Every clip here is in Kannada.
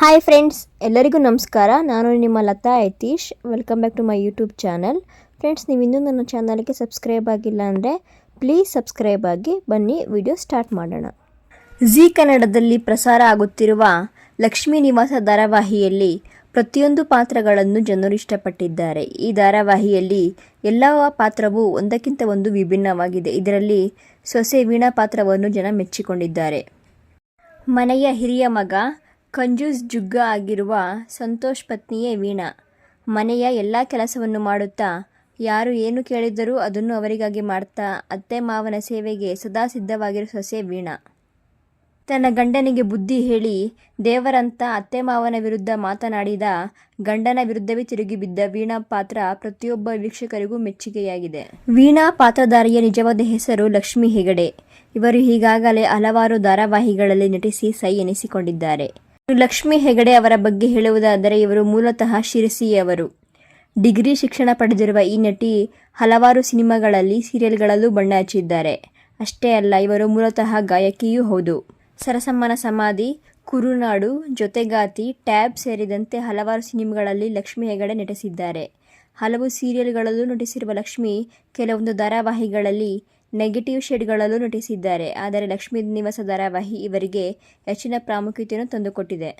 ಹಾಯ್ ಫ್ರೆಂಡ್ಸ್ ಎಲ್ಲರಿಗೂ ನಮಸ್ಕಾರ. ನಾನು ನಿಮ್ಮ Latha Yathish. Welcome back to my YouTube channel friends ನೀವು ಇನ್ನೂ ನನ್ನ ಚಾನಲ್ಗೆ ಸಬ್ಸ್ಕ್ರೈಬ್ ಆಗಿಲ್ಲ ಅಂದರೆ ಪ್ಲೀಸ್ ಸಬ್ಸ್ಕ್ರೈಬ್ ಆಗಿ ಬನ್ನಿ ವಿಡಿಯೋ ಸ್ಟಾರ್ಟ್ ಮಾಡೋಣ. ಜಿ ಕನ್ನಡದಲ್ಲಿ ಪ್ರಸಾರ ಆಗುತ್ತಿರುವ ಲಕ್ಷ್ಮೀ ನಿವಾಸ ಧಾರಾವಾಹಿಯಲ್ಲಿ ಪ್ರತಿಯೊಂದು ಪಾತ್ರಗಳನ್ನು ಜನರು ಇಷ್ಟಪಟ್ಟಿದ್ದಾರೆ. ಈ ಧಾರಾವಾಹಿಯಲ್ಲಿ ಎಲ್ಲ ಪಾತ್ರವೂ ಒಂದಕ್ಕಿಂತ ಒಂದು ವಿಭಿನ್ನವಾಗಿದೆ. ಇದರಲ್ಲಿ ಸೊಸೆ ವೀಣಾ ಪಾತ್ರವನ್ನು ಜನ ಮೆಚ್ಚಿಕೊಂಡಿದ್ದಾರೆ. ಮನೆಯ ಹಿರಿಯ ಮಗ ಕಂಜೂಸ್ ಜುಗ್ಗ ಆಗಿರುವ ಸಂತೋಷ್ ಪತ್ನಿಯೇ ವೀಣಾ. ಮನೆಯ ಎಲ್ಲ ಕೆಲಸವನ್ನು ಮಾಡುತ್ತಾ, ಯಾರು ಏನು ಕೇಳಿದರೂ ಅದನ್ನು ಅವರಿಗಾಗಿ ಮಾಡ್ತಾ, ಅತ್ತೆ ಮಾವನ ಸೇವೆಗೆ ಸದಾ ಸಿದ್ಧವಾಗಿರುವ ಸೊಸೆ ವೀಣಾ. ತನ್ನ ಗಂಡನಿಗೆ ಬುದ್ಧಿ ಹೇಳಿ, ದೇವರಂತ ಅತ್ತೆ ಮಾವನ ವಿರುದ್ಧ ಮಾತನಾಡಿದ ಗಂಡನ ವಿರುದ್ಧವೇ ತಿರುಗಿ ಬಿದ್ದ ವೀಣಾ ಪಾತ್ರ ಪ್ರತಿಯೊಬ್ಬ ವೀಕ್ಷಕರಿಗೂ ಮೆಚ್ಚುಗೆಯಾಗಿದೆ. ವೀಣಾ ಪಾತ್ರಧಾರಿಯ ನಿಜವಾದ ಹೆಸರು ಲಕ್ಷ್ಮಿ ಹೆಗಡೆ. ಇವರು ಈಗಾಗಲೇ ಹಲವಾರು ಧಾರಾವಾಹಿಗಳಲ್ಲಿ ನಟಿಸಿ ಸೈ ಎನಿಸಿಕೊಂಡಿದ್ದಾರೆ. ಲಕ್ಷ್ಮಿ ಹೆಗಡೆ ಅವರ ಬಗ್ಗೆ ಹೇಳುವುದಾದರೆ ಇವರು ಮೂಲತಃ ಶಿರಸಿಯವರು. ಡಿಗ್ರಿ ಶಿಕ್ಷಣ ಪಡೆದಿರುವ ಈ ನಟಿ ಹಲವಾರು ಸಿನಿಮಾಗಳಲ್ಲಿ ಸೀರಿಯಲ್ಗಳಲ್ಲೂ ಬಣ್ಣ ಹಚ್ಚಿದ್ದಾರೆ. ಅಷ್ಟೇ ಅಲ್ಲ, ಇವರು ಮೂಲತಃ ಗಾಯಕಿಯೂ ಹೌದು. ಸರಸಮ್ಮನ ಸಮಾಧಿ, ಕುರುನಾಡು, ಜೊತೆಗಾತಿ, ಟ್ಯಾಬ್ ಸೇರಿದಂತೆ ಹಲವಾರು ಸಿನಿಮಾಗಳಲ್ಲಿ ಲಕ್ಷ್ಮಿ ಹೆಗಡೆ ನಟಿಸಿದ್ದಾರೆ. ಹಲವು ಸೀರಿಯಲ್ಗಳಲ್ಲೂ ನಟಿಸಿರುವ ಲಕ್ಷ್ಮಿ, ಕೆಲವೊಂದು ಧಾರಾವಾಹಿಗಳಲ್ಲಿ ನೆಗೆಟಿವ್ ಶೇಡ್ಗಳಲ್ಲೂ ನಟಿಸಿದ್ದಾರೆ. ಆದರೆ ಲಕ್ಷ್ಮೀ ನಿವಾಸ ಧಾರಾವಾಹಿ ಇವರಿಗೆ ಹೆಚ್ಚಿನ ಪ್ರಾಮುಖ್ಯತೆಯನ್ನು ತಂದುಕೊಟ್ಟಿದೆ.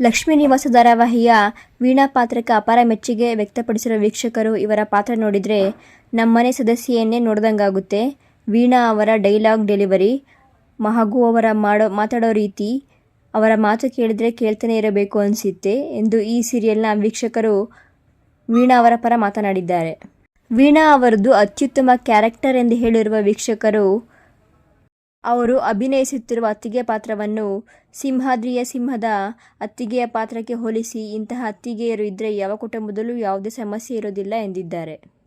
ಲಕ್ಷ್ಮೀ ನಿವಾಸ ಧಾರಾವಾಹಿಯ ವೀಣಾ ಪಾತ್ರಕ್ಕೆ ಅಪಾರ ಮೆಚ್ಚುಗೆ ವ್ಯಕ್ತಪಡಿಸಿರುವ ವೀಕ್ಷಕರು ಇವರ ಪಾತ್ರ ನೋಡಿದರೆ ನಮ್ಮನೆ ಸದಸ್ಯೆಯನ್ನೇ ನೋಡ್ದಂಗಾಗುತ್ತೆ. ವೀಣಾ ಅವರ ಡೈಲಾಗ್ ಡೆಲಿವರಿ, ಮಹಗು ಅವರ ಮಾಡೋ ಮಾತಾಡೋ ರೀತಿ, ಅವರ ಮಾತು ಕೇಳಿದರೆ ಕೇಳ್ತಾನೆ ಇರಬೇಕು ಅನಿಸುತ್ತೆ ಎಂದು ಈ ಸೀರಿಯಲ್ನ ವೀಕ್ಷಕರು ವೀಣಾ ಅವರ ಪರ ಮಾತನಾಡಿದ್ದಾರೆ. ವೀಣಾ ಅವರದ್ದು ಅತ್ಯುತ್ತಮ ಕ್ಯಾರೆಕ್ಟರ್ ಎಂದು ಹೇಳಿರುವ ವೀಕ್ಷಕರು, ಅವರು ಅಭಿನಯಿಸುತ್ತಿರುವ ಅತ್ತಿಗೆ ಪಾತ್ರವನ್ನು ಸಿಂಹಾದ್ರಿಯ ಸಿಂಹದ ಅತ್ತಿಗೆಯ ಪಾತ್ರಕ್ಕೆ ಹೋಲಿಸಿ, ಇಂತಹ ಅತ್ತಿಗೆಯರು ಇದ್ದರೆ ಯಾವ ಕುಟುಂಬದಲ್ಲೂ ಯಾವುದೇ ಸಮಸ್ಯೆ ಇರೋದಿಲ್ಲ ಎಂದಿದ್ದಾರೆ.